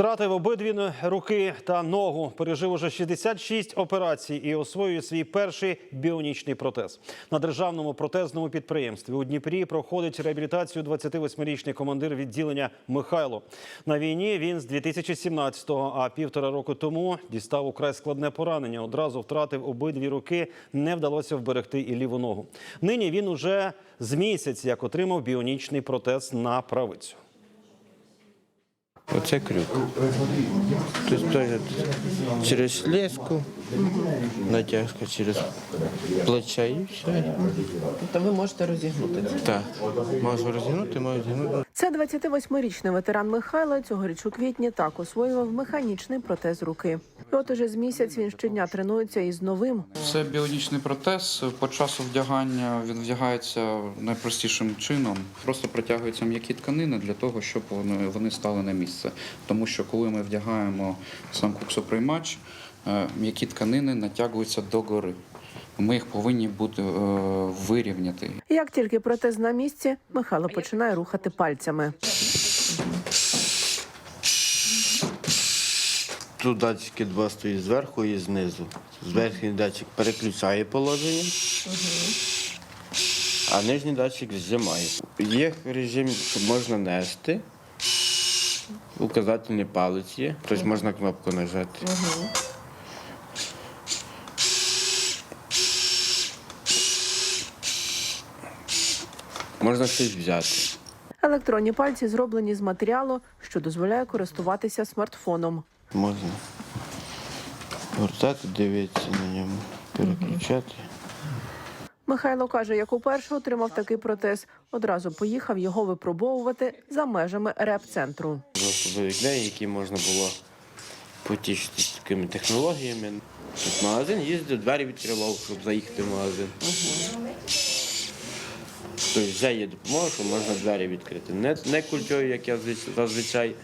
Втратив обидві руки та ногу. Пережив уже 66 операцій і освоює свій перший біонічний протез. На державному протезному підприємстві у Дніпрі проходить реабілітацію 28-річний командир відділення Михайло. На війні він з 2017-го, а півтора року тому дістав украй складне поранення. Одразу втратив обидві руки. Не вдалося вберегти і ліву ногу. Нині він уже з місяць як отримав біонічний протез на правицю. Оце крюк. Тут теж через леску, натяжка через плече і все. Тобто ви можете розігнути це. Так, можу розігнути, можу зігнути. Це 28-річний ветеран Михайла цьогоріч у квітні так освоював механічний протез руки. І от уже з місяць він щодня тренується із новим. Це біонічний протез. По часу вдягання він вдягається найпростішим чином. Просто протягуються м'які тканини для того, щоб вони, вони стали на місце. Тому що коли ми вдягаємо сам куксоприймач, е, м'які тканини натягуються догори. Ми їх повинні бути е, вирівняти. Як тільки протез на місці, Михайло починає рухати пальцями. Тут датчики два стоїть зверху і знизу. Зверхній датчик переключає положення, а нижній датчик зжимає. Є режим, що можна нести. Указательний палець є, тобто можна кнопку нажати. Можна щось взяти. Електронні пальці зроблені з матеріалу, що дозволяє користуватися смартфоном. Можна гортати, дивитися на ньому, переключати. Михайло каже, як уперше отримав такий протез, одразу поїхав його випробовувати за межами реп-центру. Особливі які можна було потішити такими технологіями. Тут магазин їздив, двері відкривав, щоб заїхати в магазин. Тобто вже є допомога, що можна двері відкрити. Не, не культою, як я звич- зазвичай.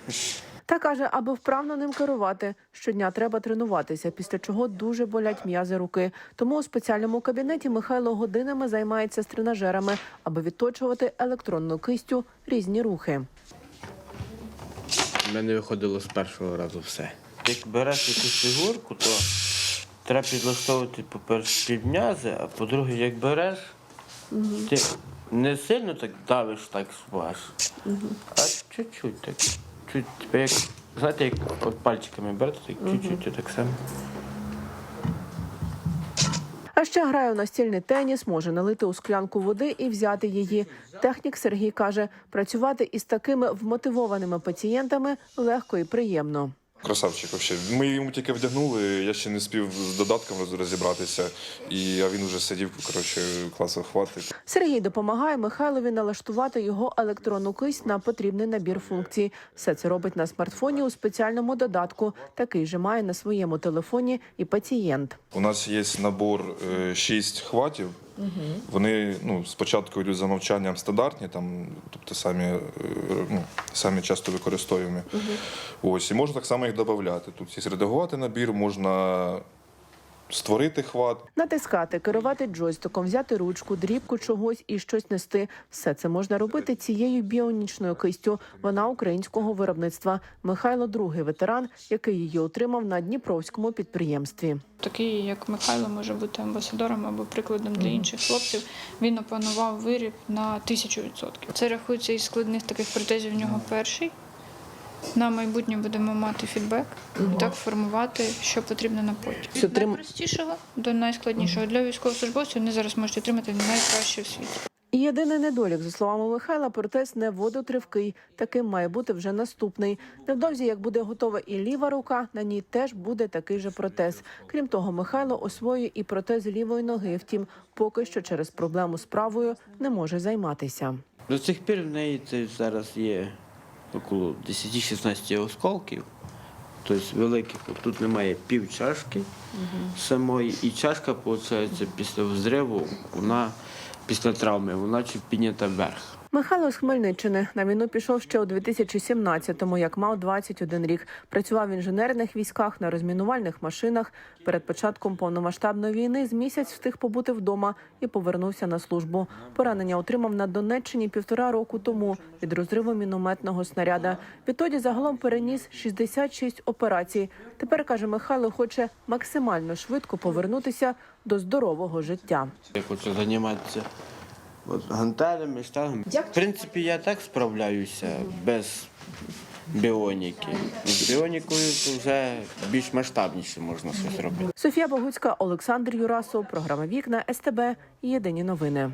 Та каже, аби вправно ним керувати, щодня треба тренуватися, після чого дуже болять м'язи руки. Тому у спеціальному кабінеті Михайло годинами займається з тренажерами, аби відточувати електронною кистю різні рухи. У мене виходило з першого разу все. Як береш якусь фігурку, то треба підлаштовувати, по-перше, під м'язи, а по-друге, як береш, ти не сильно так давиш так сваж, а чуть-чуть так. Чуть, типу, як, знаєте, як от пальчиками берете, так чуть-чуть так само. А ще грає у настільний теніс, може налити у склянку води і взяти її. Технік Сергій каже, працювати із такими вмотивованими пацієнтами легко і приємно. Красавчик вообще. Ми йому тільки вдягнули, я ще не спів з додатком роз- розібратися, і, а він вже сидів, коротше, класно хватить. Сергій допомагає Михайлові налаштувати його електронну кисть на потрібний набір функцій. Все це робить на смартфоні у спеціальному додатку. Такий же має на своєму телефоні і пацієнт. У нас є набор е, шість хватів. Вони ну, спочатку йдуть за навчанням стандартні, там, тобто самі, е, ну, самі часто використовуємо. Ось, і можна так само їх додати. Тут є редагувати набір, можна створити хват. Натискати, керувати джойстиком, взяти ручку, дрібку чогось і щось нести. Все це можна робити цією біонічною кистю. Вона українського виробництва. Михайло другий ветеран, який її отримав на дніпровському підприємстві. Такий, як Михайло, може бути амбасадором або прикладом для інших хлопців. Він опанував виріб на тисячу відсотків. Це рахується із складних таких протезів. В нього перший. На майбутнє будемо мати фідбек і так формувати, що потрібно на потім. Від трим- найпростішого до найскладнішого для військовослужбовців вони зараз можуть отримати найкраще в світі. І єдиний недолік, за словами Михайла, протез не водотривкий. Таким має бути вже наступний. Невдовзі, як буде готова і ліва рука, на ній теж буде такий же протез. Крім того, Михайло освоює і протез лівої ноги. Втім, поки що через проблему з правою не може займатися. До цих пір в неї це зараз є около 10-16 осколків. Тобто великих. Тут немає пів чашки самої. І чашка, виходить, після взриву, вона після травми, вона чи піднята вверх. Михайло з Хмельниччини на війну пішов ще у 2017-му, як мав 21 рік. Працював в інженерних військах на розмінувальних машинах. Перед початком повномасштабної війни з місяць встиг побути вдома і повернувся на службу. Поранення отримав на Донеччині півтора року тому від розриву мінометного снаряда. Відтоді загалом переніс 66 операцій. Тепер каже Михайло, хоче максимально швидко повернутися до здорового життя. Я хочу займатися от, гантелями, штангами. В принципі, я так справляюся без біоніки. З біонікою то вже більш масштабніше можна щось робити. Софія Богуцька, Олександр Юрасов. Програма Вікна СТБ. Єдині новини.